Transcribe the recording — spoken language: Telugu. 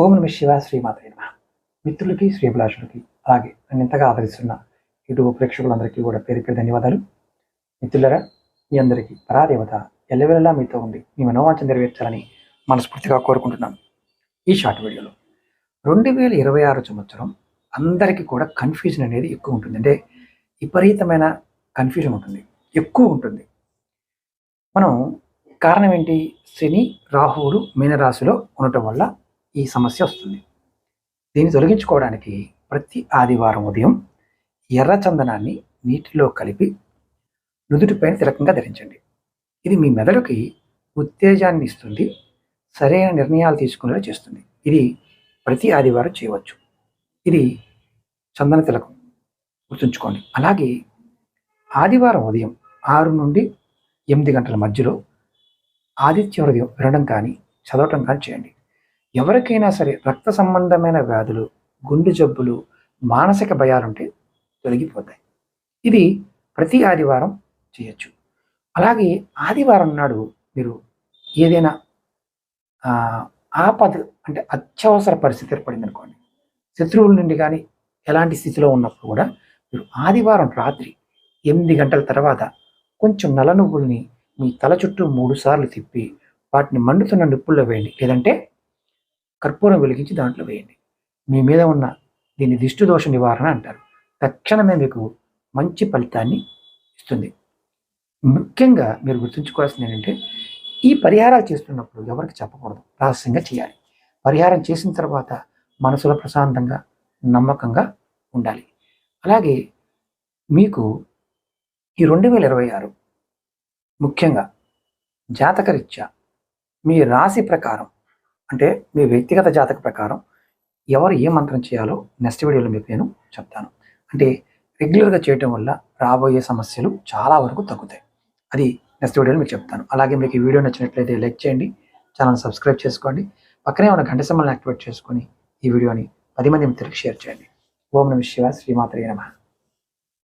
ఓం నమ శివ శ్రీమాతయ్య నమ. మిత్రులకి శ్రీభిలాషులకి అలాగే నన్ను ఇంతగా ఆదరిస్తున్న యూట్యూబ్ ప్రేక్షకులందరికీ కూడా పేరు పేరు ధన్యవాదాలు. మిత్రులరా మీ అందరికీ పరాదేవత ఎల్లవెల్లలా మీతో ఉండి మీ మనోవాంఛం నెరవేర్చాలని మనస్ఫూర్తిగా కోరుకుంటున్నాను. ఈ షార్ట్ వీడియోలో రెండు వేల ఇరవై ఆరు సంవత్సరం అందరికీ కూడా కన్ఫ్యూజన్ అనేది ఎక్కువ ఉంటుంది. అంటే విపరీతమైన కన్ఫ్యూజన్ ఉంటుంది. ఎక్కువ ఉంటుంది. మనం కారణం ఏంటి? శని రాహువులు మీనరాశిలో ఉండటం వల్ల ఈ సమస్య వస్తుంది. దీన్ని తొలగించుకోవడానికి ప్రతి ఆదివారం ఉదయం ఎర్ర చందనాన్ని నీటిలో కలిపి నుదుటిపైన తిలకంగా ధరించండి. ఇది మీ మెదడుకి ఉత్తేజాన్ని ఇస్తుంది సరైన నిర్ణయాలు తీసుకునేలా చేస్తుంది. ఇది ప్రతి ఆదివారం చేయవచ్చు. ఇది చందన తిలకం గుర్తుంచుకోండి. అలాగే ఆదివారం ఉదయం ఆరు నుండి ఎనిమిది గంటల మధ్యలో ఆదిత్య హృదయం వినడం కానీ చదవటం కానీ చేయండి. ఎవరికైనా సరే రక్త సంబంధమైన వ్యాధులు గుండె జబ్బులు మానసిక భయాలుంటే తొలగిపోతాయి. ఇది ప్రతి ఆదివారం చేయొచ్చు. అలాగే ఆదివారం నాడు మీరు ఏదైనా ఆపద అంటే అత్యవసర పరిస్థితి ఏర్పడింది అనుకోండి శత్రువుల నుండి కానీ ఎలాంటి స్థితిలో ఉన్నప్పుడు కూడా మీరు ఆదివారం రాత్రి ఎనిమిది గంటల తర్వాత కొంచెం నల్ల నువ్వుల్ని మీ తల చుట్టూ మూడు సార్లు తిప్పి వాటిని మండుతున్న నిప్పుల్లో వేయండి. లేదంటే కర్పూరం వెలిగించి దాంట్లో వేయండి. మీ మీద ఉన్న దీన్ని దిష్టి దోష నివారణ అంటారు. తక్షణమే మీకు మంచి ఫలితాన్ని ఇస్తుంది. ముఖ్యంగా మీరు గుర్తుంచుకోవాల్సింది ఏంటంటే ఈ పరిహారాలు చేస్తున్నప్పుడు ఎవరికి చెప్పకూడదు. రహస్యంగా చేయాలి. పరిహారం చేసిన తర్వాత మనసులో ప్రశాంతంగా నమ్మకంగా ఉండాలి. అలాగే మీకు ఈ రెండు వేల ఇరవై ఆరు ముఖ్యంగా జాతకరీత్యా మీ రాశి ప్రకారం అంటే మీ వ్యక్తిగత జాతక ప్రకారం ఎవరు ఏ మంత్రం చేయాలో నెక్స్ట్ వీడియోలో మీకు నేను చెప్తాను. అంటే రెగ్యులర్గా చేయటం వల్ల రాబోయే సమస్యలు చాలా వరకు తగ్గుతాయి. అది నెక్స్ట్ వీడియోలో మీకు చెప్తాను. అలాగే మీకు ఈ వీడియో నచ్చినట్లయితే లైక్ చేయండి ఛానల్ సబ్స్క్రైబ్ చేసుకోండి పక్కనే ఉన్న గంట సమ్మల్ని యాక్టివేట్ చేసుకొని ఈ వీడియోని పది మంది మిత్రులకు షేర్ చేయండి. ఓం నమ శివ శ్రీమాత్రే నమ.